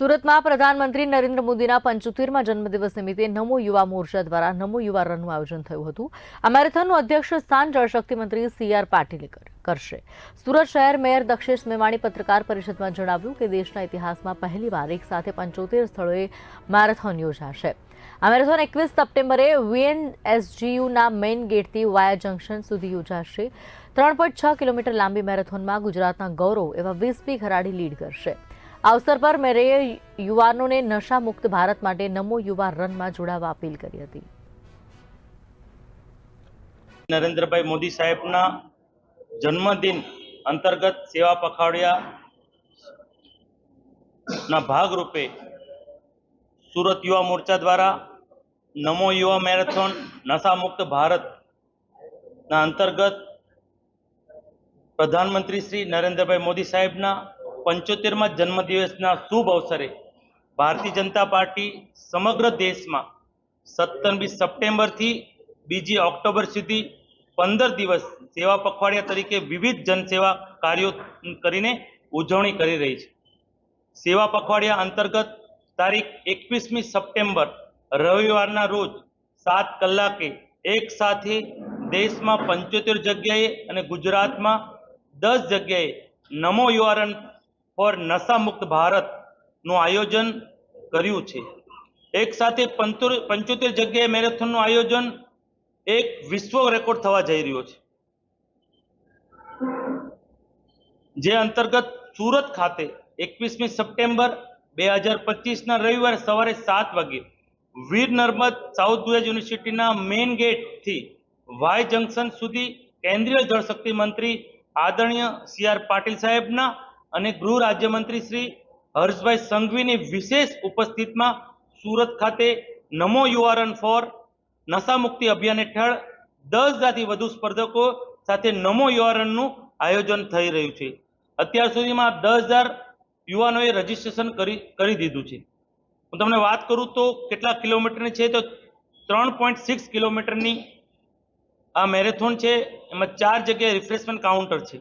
સુરતમાં પ્રધાનમંત્રી નરેન્દ્ર મોદીના પંચોતેરમાં જન્મદિવસ નિમિત્તે નમો યુવા મોરચા દ્વારા નમો યુવા રનનું આયોજન થયું હતું. આ મેરેથોનનું અધ્યક્ષ સ્થાન જળશક્તિ મંત્રી સી આર પાટીલે કરશે. સુરત શહેર મેયર દક્ષેશ મેવાણી પત્રકાર પરિષદમાં જણાવ્યું કે દેશના ઇતિહાસમાં પહેલીવાર એક સાથે પંચોતેર સ્થળોએ મેરેથોન યોજાશે. આ મેરેથોન એકવીસ સપ્ટેમ્બરે વીએનએસજીયુના મેઇન ગેટથી વાયા જંકશન સુધી યોજાશે. ત્રણ પોઈન્ટ છ કિલોમીટર લાંબી મેરેથોનમાં ગુજરાતના ગૌરવ એવા વીસપી ખરાડી લીડ કરશે. આ અવસર પર મેરેએ યુવાનોને નશા મુક્ત ભારત માટે નમો યુવા રનમાં જોડાવા અપીલ કરી હતી. નરેન્દ્રભાઈ મોદી સાહેબના જન્મદિન અંતર્ગત સેવા પખવાડિયા ના ભાગરૂપે સુરત યુવા મોરચા દ્વારા નમો યુવા મેરેથોન નશામુક્ત ભારત ના અંતર્ગત પ્રધાનમંત્રી શ્રી નરેન્દ્રભાઈ મોદી સાહેબના પંચોતેરમાં જન્મદિવસના શુભ અવસરે ભારતીય જનતા પાર્ટી સમગ્ર દેશમાં સત્તરમી સપ્ટેમ્બરથી બીજી ઓક્ટોબર સુધી પંદર દિવસ સેવા પખવાડિયા તરીકે વિવિધ જનસેવા કાર્યો કરીને ઉજવણી કરી રહી છે. સેવા પખવાડિયા અંતર્ગત તારીખ એકવીસમી સપ્ટેમ્બર રવિવારના રોજ સાત કલાકે એક સાથે દેશમાં પંચોતેર જગ્યાએ અને ગુજરાતમાં દસ જગ્યાએ નમો યુઆરન ફોર નશામુક્ત ભારતનું આયોજન કર્યું છે. એક સાથે પંચોતેર જગ્યાએ મેરેથોનનું આયોજન એક વિશ્વ રેકોર્ડ થવા જઈ રહ્યો છે. જે અંતર્ગત સુરત ખાતે એકવીસમી સપ્ટેમ્બર બે હજાર પચીસના રવિવારે સવારે સાત વાગે વીર નર્મદ સાઉથ ગુજરાત યુનિવર્સિટીના મેઇન ગેટથી વાય જંકશન સુધી કેન્દ્રીય જળશક્તિ મંત્રી આદરણીય સી આર પાટીલ સાહેબના અને ગૃહ રાજ્યમંત્રી શ્રી હર્ષભાઈ સંઘવીની વિશેષ ઉપસ્થિતિમાં સુરત ખાતે નમો યુઆરન ફોર નશામુક્તિ અભિયાન હેઠળ દસ હજારથી વધુ સ્પર્ધકો સાથે નમો યુઆરનનું આયોજન થઈ રહ્યું છે. અત્યાર સુધીમાં દસ હજાર યુવાનોએ રજીસ્ટ્રેશન કરી કરી દીધું છે. હું તમને વાત કરું તો કેટલા કિલોમીટરની છે તો ત્રણ પોઈન્ટ સિક્સ કિલોમીટરની આ મેરેથોન છે. એમાં ચાર જગ્યાએ રિફ્રેશમેન્ટ કાઉન્ટર છે.